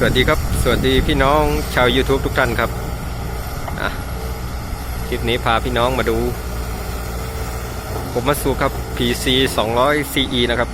สวัสดีครับ สวัสดีพี่น้องชาว YouTube ทุกท่านครับคลิปนี้พาพี่น้องมาดู ผมมาสูครับ PC 200 CE นะครับ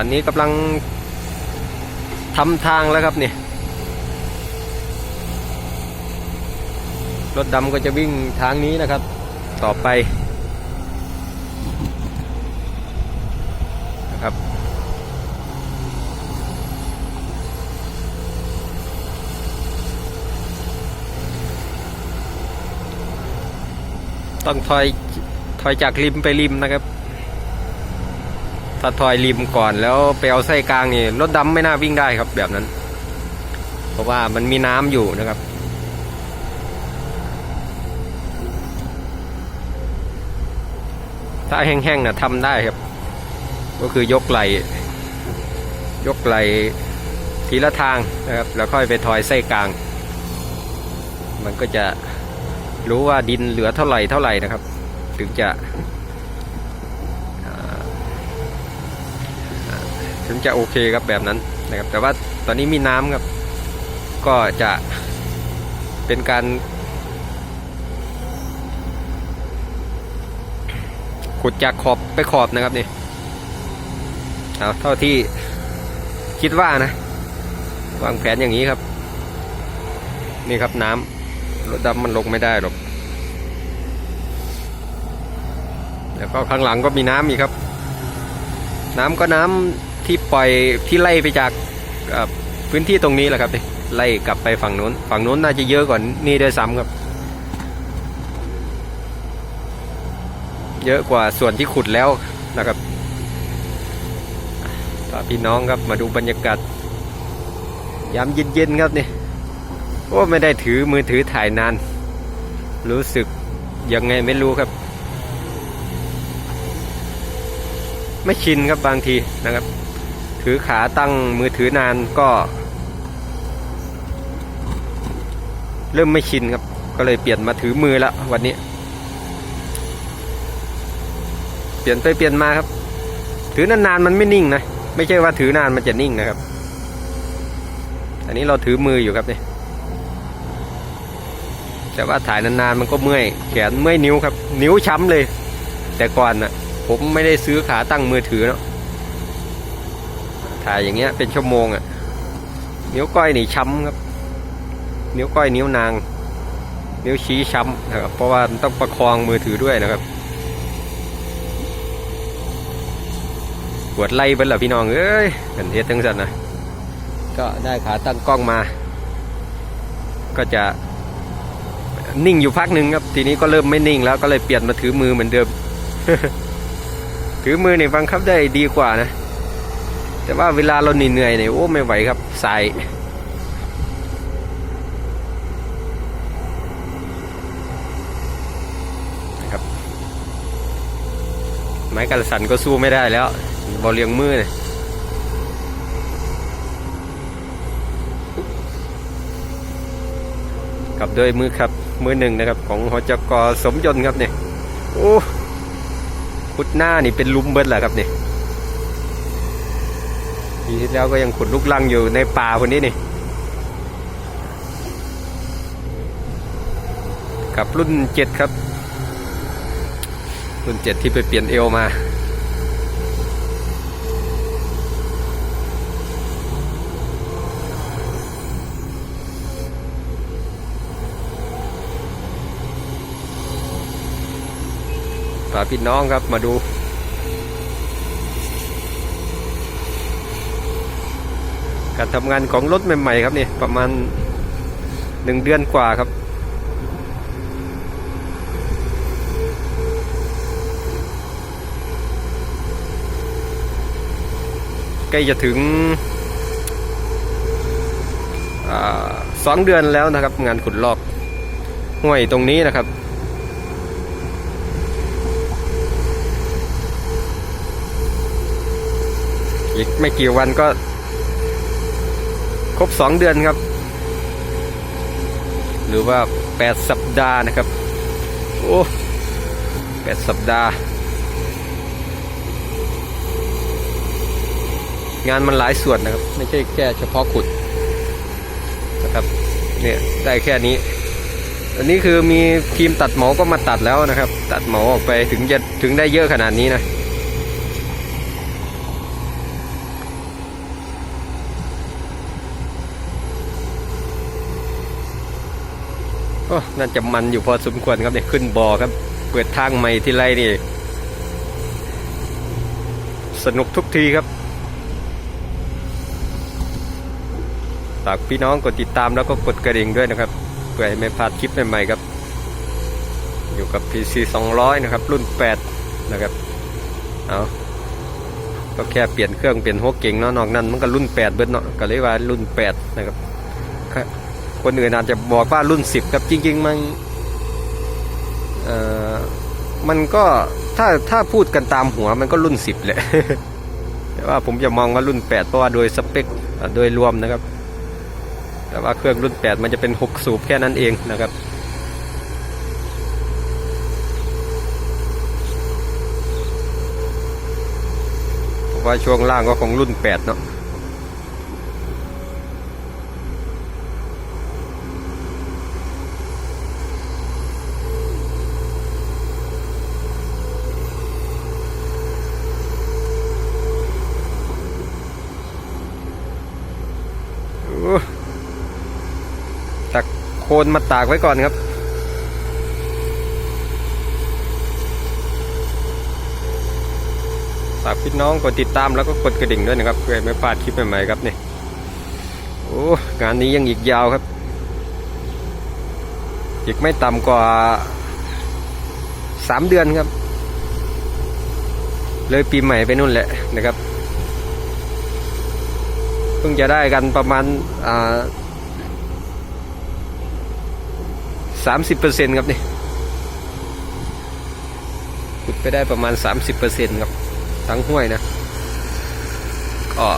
อนนี้กำลังทำทางแล้วครับนี่รถดำก็จะวิ่งทางนี้นะครับ ต่อไปนะครับ ต้องถอยถอยจากริมไปริมนะครับ ถ้าถอยริมก่อนแล้วไปเอาไส้กลางนี่รถดำไม่น่าวิ่งได้ครับแบบนั้น เพราะว่ามันมีน้ำอยู่นะครับ ถ้าแห้งๆนะทำได้ครับ ก็คือยกไหลยกไหลทีละทางนะครับ แล้วค่อยไปถอยไส้กลาง มันก็จะรู้ว่าดินเหลือเท่าไหร่เท่าไหร่นะครับ ถึงจะ ถึงจะโอเคครับแบบนั้นนะครับ แต่ว่าตอนนี้มีน้ำครับ ก็จะเป็นการขุดจากขอบไปขอบนะครับนี่เอาเท่าที่คิดว่านะวางแผนอย่างนี้ครับ นี่ครับน้ำรถดำมันลงไม่ได้หรอกแล้วก็ข้างหลังก็มีน้ำอีกครับ น้ำก็น้ำ ที่ปล่อยที่ไล่ไปจากพื้นที่ตรงนี้แหละครับนี่ไล่กลับไปฝั่งนู้น ฝั่งนู้นน่าจะเยอะกว่านี่ด้วยซ้ำครับ เยอะกว่าส่วนที่ขุดแล้วนะครับพาพี่น้องครับมาดูบรรยากาศยามเย็นๆครับนี่โอ้ไม่ได้ถือมือถือถ่ายนาน รู้สึกยังไงไม่รู้ครับ ไม่ชินครับบางทีนะครับ ถือขาตั้งมือถือนานก็ เริ่มไม่ชินครับ ก็เลยเปลี่ยนมาถือมือแล้ววันนี้ เปลี่ยนไปเปลี่ยนมาครับ ถือนานๆมันไม่นิ่งนะ ไม่ใช่ว่าถือนานมันจะนิ่งนะครับ อันนี้เราถือมืออยู่ครับเนี่ยแต่ว่าถ่ายนานๆมันก็เมื่อยแขนเมื่อยนิ้วครับ นิ้วช้ำเลย แต่ก่อนน่ะ ผมไม่ได้ซื้อขาตั้งมือถือเนาะ ถ่ายอย่างเงี้ยเป็นชั่วโมงอะ่ะนิ้วก้อยนี่ช้ำครับ นิ้วก้อยนิ้วนาง นิ้วชี้ช้ำนะครับเพราะว่าต้องประคองมือถือด้วยนะครับปวดไล่เบิ้ลเหรอพี่น้องเอ้ยกันเฮ็ดทั้งสันนะก็ได้ขาตั้งกล้องมา ก็จะนิ่งอยู่พักหนึ่งครับ ทีนี้ก็เริ่มไม่นิ่งแล้วก็เลยเปลี่ยนมาถือมือเหมือนเดิม ถือมือเนี่ยบังคับได้ดีกว่านะ แต่ว่าเวลาเราเหนื่อยเนี่ยโอ้ไม่ไหวครับสายนะครับไม้กระสันก็สู้ไม่ได้แล้วบอลเลียงมือเนี่ยกับด้วยมือครับมือหนึ่งนะครับ ของหจกสมยนต์ครับเนี่ยโอ้ขุดหน้านี่เป็นลุมเบิดแหละครับเนี่ย ปีที่แล้วก็ยังขุดลูกลังอยู่ในป่าคนนี้นี่ กับรุ่นเจ็ดครับ รุ่นเจ็ดที่ไปเปลี่ยนเอวมาฝากพี่น้องครับมาดู การทำงานของรถใหม่ ๆ ครับนี่ประมาณหนึ่งเดือนกว่าครับ ใกล้จะถึงสองเดือนแล้วนะครับ งานขุดลอกห้วยตรงนี้นะครับอีกไม่กี่วันก็ ครบสองเดือนครับ หรือว่าแปดสัปดาห์นะครับ โอ้แปดสัปดาห์ งานมันหลายส่วนนะครับ ไม่ใช่แค่เฉพาะขุดนะครับเนี่ยได้แค่นี้ อันนี้คือมีทีมตัดเหมาก็มาตัดแล้วนะครับ ตัดเหมาออกไปถึงจะถึงได้เยอะขนาดนี้นะ โอ้น่าจะมันอยู่พอสมควรครับเนี่ยขึ้นบอครับ เปิดทางใหม่ที่ไรนี่ สนุกทุกทีครับฝากพี่น้องกดติดตามแล้วก็กดกระดิ่งด้วยนะครับเพื่อให้ไม่พลาดคลิปใหม่ๆครับ อยู่กับ PC 200 นะครับ รุ่น 8 นะครับเอาก็แค่เปลี่ยนเครื่องเปลี่ยนหัวเก่งเนาะนอกนั้นมันก็รุ่น 8 เบิดเนาะก็เลยว่ารุ่น 8 นะครับ คนอื่นอาจจะบอกว่ารุ่น 10 ครับจริง ๆ มันเอ่อมันก็ถ้าถ้าพูดกันตามหัวมันก็รุ่น 10 แหละ แต่ว่าผมจะมองว่ารุ่น 8 เพราะว่าโดยสเปคโดยรวมนะครับ แต่ว่าเครื่องรุ่น 8 มันจะเป็น 6 สูบแค่นั้นเองนะครับว่าช่วงล่างก็ของรุ่น 8 เนาะ คนมาตากไว้ก่อนครับ ฝากพี่น้องกดติดตามแล้วก็กดกระดิ่งด้วยนะครับเพื่อไม่พลาดคลิปใหม่ๆครับนี่โอ้งานนี้ยังอีกยาวครับ อีกไม่ต่ำกว่าสามเดือนครับ เลยปีใหม่ไปนู่นแหละนะครับเพิ่งจะได้กันประมาณ สามสิบเปอร์เซ็นต์ครับนี่ขุดไปได้ประมาณสามสิบเปอร์เซ็นต์ครับ ทั้งห้วยนะก็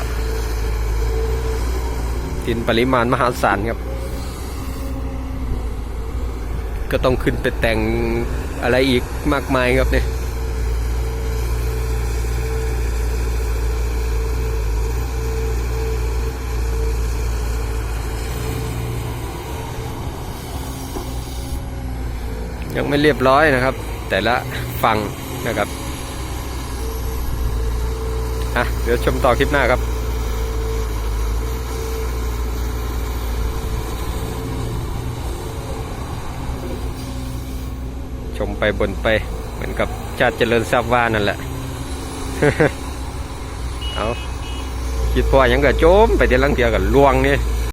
ดินปริมาณมหาศาลครับ ก็ต้องขึ้นไปแต่งอะไรอีกมากมายครับเนี่ย ยังไม่เรียบร้อยนะครับ แต่ละฝั่งนะครับอะเดี๋ยวชมต่อคลิปหน้าครับชมไปบนไปเหมือนกับชาติเจริญทราบว่านั่นแหละ เอาคิดพอยังก็โจมไปเดี๋ยวลังเทียกับลวงนี่